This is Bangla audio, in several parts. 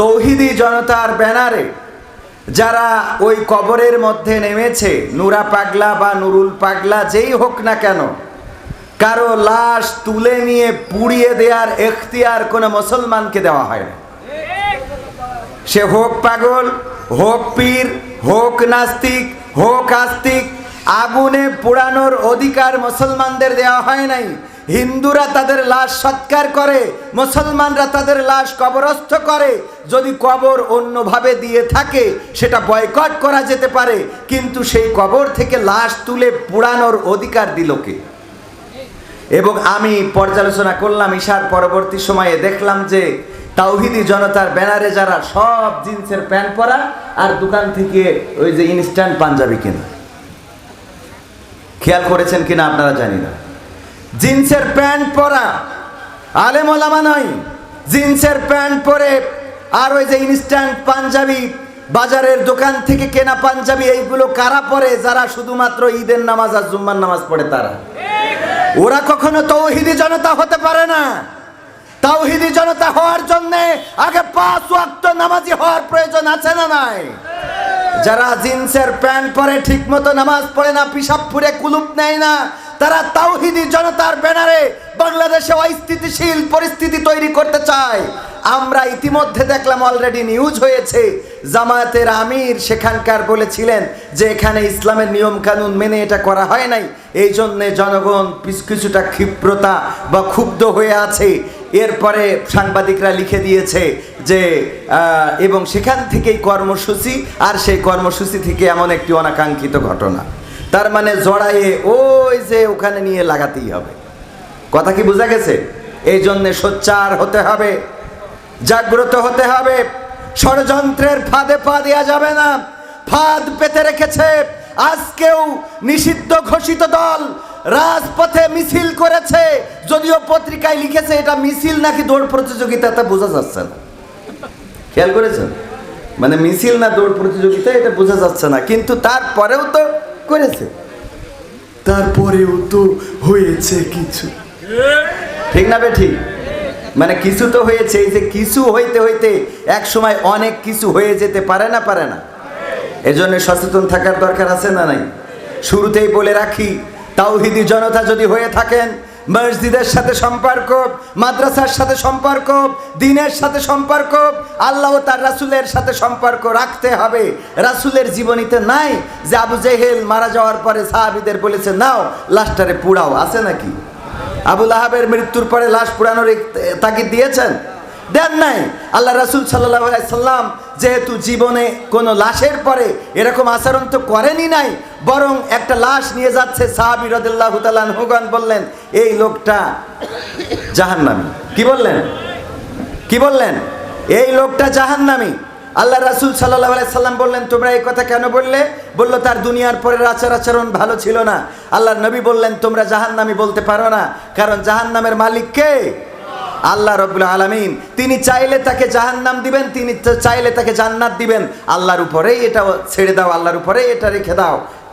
তৌহিদি জনতার ব্যানারে, যারা ওই কবরের মধ্যে নেমেছে, নুরা পাগলা বা নুরুল পাগলা যেই হোক না কেন, কারও লাশ তুলে নিয়ে পুড়িয়ে দেওয়ার এখতিয়ার কোনো মুসলমানকে দেওয়া হয় না। সে হোক পাগল, হোক পীর, হোক নাস্তিক, হোক আস্তিক, আগুনে পোড়ানোর অধিকার মুসলমানদের দেওয়া হয় নাই। হিন্দুরা তাদের লাশ সৎকার করে, মুসলমানরা তাদের লাশ কবরস্থ করে। যদি কবর অন্যভাবে দিয়ে থাকে, সেটা বয়কট করা যেতে পারে, কিন্তু সেই কবর থেকে লাশ তুলে পোড়ানোর অধিকার দিল কে? এবং আমি পর্যালোচনা করলাম, ঈশার পরবর্তী সময়ে দেখলাম যে তাওহিদি জনতার ব্যানারে যারা সব জিন্সের প্যান্ট পরা আর দোকান থেকে ওই যে ইনস্ট্যান্ট পাঞ্জাবি কেনা। খেয়াল করেছেন কিনা আপনারা জানি না। জিন্সের প্যান্ট পরা। আলেম ওলামা নয়, জিন্সের প্যান্ট পরে আর ওই যে ইনস্ট্যান্ট পাঞ্জাবি বাজারের দোকান থেকে কেনা পাঞ্জাবি, এইগুলো কারা পরে? যারা শুধুমাত্র ঈদের নামাজ আর জুম্মার নামাজ পড়ে তারা। ওরা কখনো তৌহিদি জনতা হতে পারে না। তাওহিদি জনতা হওয়ার জন্য আগে পাঁচ ওয়াক্ত নামাজি হওয়ার প্রয়োজন আছে না নাই? যারা জিন্সের প্যান্ট পরে ঠিকমতো নামাজ পড়ে না পিসাব পুরে কুলুপ নেয় না তারা তাওহিদি জনতার ব্যানারে বাংলাদেশে অস্থিতিশীল পরিস্থিতি তৈরি করতে চায়। আমরা ইতিমধ্যে দেখলাম অলরেডি নিউজ হয়েছে, জামায়াতের আমির সেখানকার বলেছিলেন যে এখানে ইসলামের নিয়ম কানুন মেনে এটা করা হয় নাই। এই জন্যে জনগণ কিছুটা ক্ষিপ্রতা বা ক্ষুব্ধ হয়ে আছে। এরপরে সাংবাদিকরা লিখে দিয়েছে যে এবং সেখান থেকেই কর্মসূচি, আর সেই কর্মসূচি থেকে এমন একটি অনাকাঙ্ক্ষিত ঘটনা। তার মানে জড়াইয়ে ওই যে ওখানে নিয়ে লাগাতেই হবে। কথা কি বোঝা গেছে? এই জন্যে সোচ্চার হতে হবে, জাগ্রত হতে হবে। ষড়যন্ত্রের ফাঁদে পা দেওয়া যাবে না। ফাঁদ পেতে রেখেছে। আজকেও নিষিদ্ধ ঘোষিত দল রাজপথে মিছিল করেছে। যদিও পত্রিকায় লিখেছে এটা মিছিল নাকি দৌড় প্রতিযোগিতা, তা বোঝা যাচ্ছে না। খেয়াল করেছেন? মানে মিছিল না দৌড় প্রতিযোগিতা, এটা বোঝা যাচ্ছে না। কিন্তু তারপরেও তো করেছে। তারপরেও তো হয়েছে কিছু। ঠিক না বে ঠিক মানে কিছু তো হয়েছে, এই যে কিছু হইতে হইতে এক সময় অনেক কিছু হয়ে যেতে পারে না পারে না। এজন্য সচেতন থাকার দরকার আছে না নাই? শুরুতেই বলে রাখি, তাওহিদি জনতা যদি হয়ে থাকেন মসজিদের সাথে সম্পর্ক, মাদ্রাসার সাথে সম্পর্ক, দিনের সাথে সম্পর্ক, আল্লাহ তার রাসুলের সাথে সম্পর্ক রাখতে হবে। রাসুলের জীবনীতে নাই যে আবু জেহেল মারা যাওয়ার পরে সাহাবিদের বলেছে, নাও, লাশটারে পুড়াও। আছে নাকি? আবুল আহাবের মৃত্যুর পরে লাশ পুরানোর তাগিদ দিয়েছেন? দেন নাই। আল্লাহ রাসুল সাল্লাহ সাল্লাম যেহেতু জীবনে কোনো লাশের পরে এরকম আচরণ তো করেনি নাই, বরং একটা লাশ নিয়ে যাচ্ছে সাহাবি রদুল্লাহ হুগন বললেন, এই লোকটা জাহান্নামী। কি বললেন? কি বললেন? এই লোকটা জাহান্নামী। আল্লাহ রাসুল সাল্লাহ সাল্লাম বললেন, তোমরা এই কথা কেন বললে? বলল, তার দুনিয়ার পরের আচার আচরণ ভালো ছিল না। আল্লাহ নবী বললেন, তোমরা জাহান্নামী বলতে পারো না, কারণ জাহান্নামের মালিক কে? আল্লাহ রবুল আলমিন, তিনি চাইলে তাকে জাহান্নাম দিবেন, তিনি চাইলে তাকে জান্নাত দিবেন। আল্লাহর উপরেই এটা ছেড়ে দাও, আল্লাহর উপরেই এটা রেখে দাও।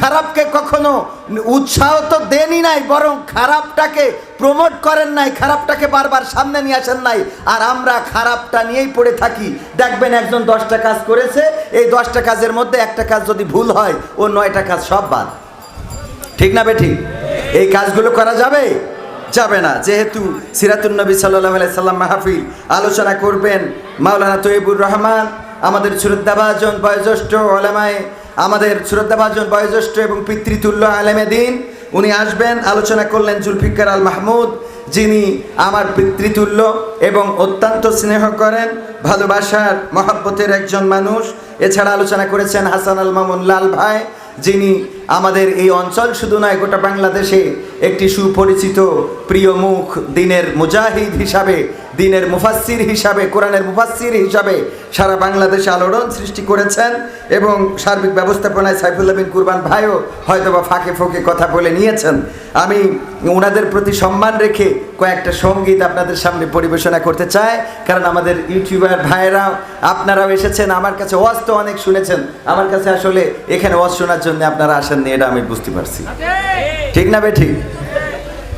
খারাপকে কখনো উৎসাহ তো দেনই নাই, বরং খারাপটাকে প্রমোট করেন নাই, খারাপটাকে বারবার সামনে নিয়ে আসেন নাই। আর আমরা খারাপটা নিয়েই পড়ে থাকি। দেখবেন একজন দশটা কাজ করেছে, এই দশটা কাজের মধ্যে একটা কাজ যদি ভুল হয়, ও নয়টা কাজ সব বাদ। ঠিক না বেঠি? এই কাজগুলো করা যাবে? যাবে না। যেহেতু সিরাতুল নবী সাল্লাহ সাল্লাম মাহফিল, আলোচনা করবেন মাওলানা তৈবুর রহমান, আমাদের শ্রদ্ধাভাজন, বয়োজ্যেষ্ঠ ওলামায় আমাদের শ্রদ্ধাভাজন বয়োজ্যেষ্ঠ এবং পিতৃতুল্য আলেমে দিন, উনি আসবেন, আলোচনা করলেন জুলফিকার আল মাহমুদ, যিনি আমার পিতৃতুল্য এবং অত্যন্ত স্নেহ করেন, ভালোবাসার মহাব্বতের একজন মানুষ। এছাড়া আলোচনা করেছেন হাসান আল মামুন লাল ভাই, যিনি আমাদের এই অঞ্চল শুধু নয়, গোটা বাংলাদেশে একটি সুপরিচিত প্রিয় মুখ দিনের মুজাহিদ হিসাবে দিনের মুফাসসির হিসাবে কোরআনের মুফাসসির হিসাবে সারা বাংলাদেশে আলোড়ন সৃষ্টি করেছেন এবং সার্বিক ব্যবস্থাপনায় সাইফুল্লাহ বিন কুরবান ভাইও হয়তোবা ফাঁকে ফোঁকে কথা বলে নিয়েছেন। আমি ওনাদের প্রতি সম্মান রেখে কয়েকটা সংগীত আপনাদের সামনে পরিবেশনা করতে চাই কারণ আমাদের ইউটিউবার ভাইয়েরাও আপনারাও এসেছেন আমার কাছে ওয়াজ তো অনেক শুনেছেন আমার কাছে আসলে এখানে ওয়াজ শোনার জন্য আপনারা আসেননি এটা আমি বুঝতে পারছি। ঠিক না বে ঠিক?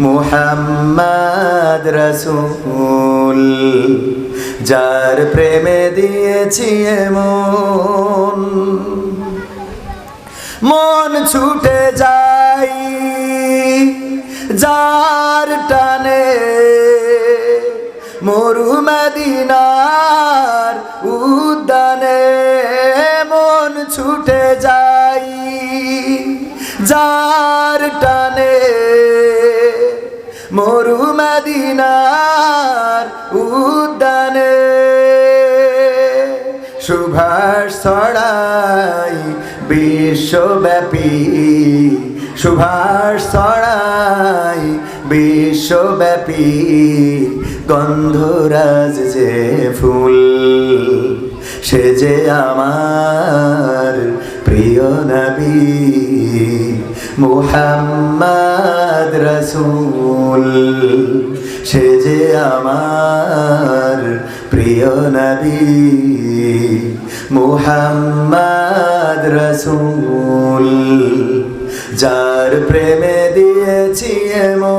মুহাম্মদ রসুল, যার প্রেমে দিয়েছি মন মন ছুটে যাই যার টানে, মরু মদিনার মন ছুটে যাই যার মদিনার উদ্যানে সুভাষ ছড়াই বিশ্বব্যাপী, সুভাষ ছড়াই বিশ্বব্যাপী গন্ধরাজ যে ফুল, সে যে আমার প্রিয় নবী। মুহাম্মদ রসুল সে যে আমার প্রিয় নবী। মুহাম্মদ রসুল যার প্রেমে দিয়েছি মো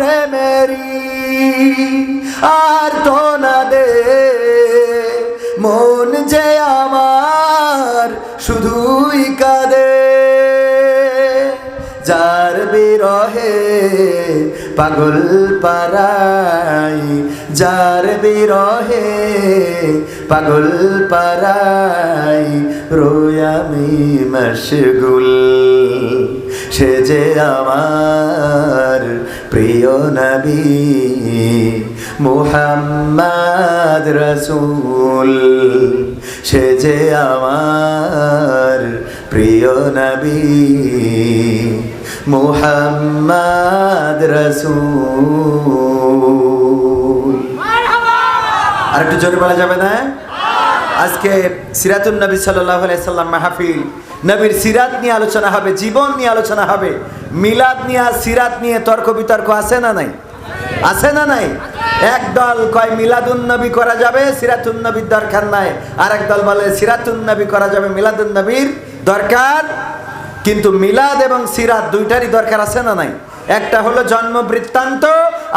প্রেমেরই আর তো না দে। মন যে আমার শুধুই কাঁদে। যার বিরহে পাগল পারাই যার বিরহে পাগল পারাই রোয়ামি মশগুল। সে যে আমার প্রিয় নবী মুহাম্মদ রসুল সে যে আমার প্রিয় নবী মুহাম্মদ রসুল। আর একটু জোরে বলা যাবে না? আজকে সিরাতুল নবী সাল্লাহ সাল্লাম মাহফিল। নবীর সিরাত নিয়ে আলোচনা হবে জীবন নিয়ে আলোচনা হবে। মিলাদ নিয়ে সিরাত নিয়ে তর্ক বিতর্ক আছে না নাই? আছে না নাই? এক দল কয় মিলাদুন্নবী করা যাবে সিরাতুন্নবীর দরকার নাই। আর এক দল বলে সিরাতুন্নবী করা যাবে মিলাদুন্নবীর দরকার। কিন্তু মিলাদ এবং সিরাত দুইটারই দরকার আছে না নাই? একটা হলো জন্ম বৃত্তান্ত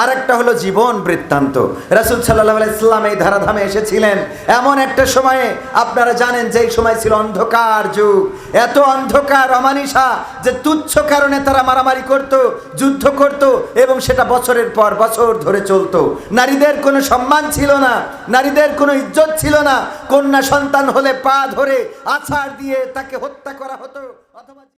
আর একটা হলো জীবন বৃত্তান্ত। রাসুল সাল্লাহ ইসলাম এই ধারাধামে এসেছিলেন। এমন একটা সময়ে আপনারা জানেন যে এই সময় ছিল অন্ধকার যুগ। এত অন্ধকার, অমানিসা, যে তুচ্ছ কারণে তারা মারামারি করত, যুদ্ধ করত, এবং সেটা বছরের পর বছর ধরে চলতো। নারীদের কোনো সম্মান ছিল না, নারীদের কোনো ইজ্জত ছিল না। কন্যা সন্তান হলে পা ধরে আছাড় দিয়ে তাকে হত্যা করা হতো, অথবা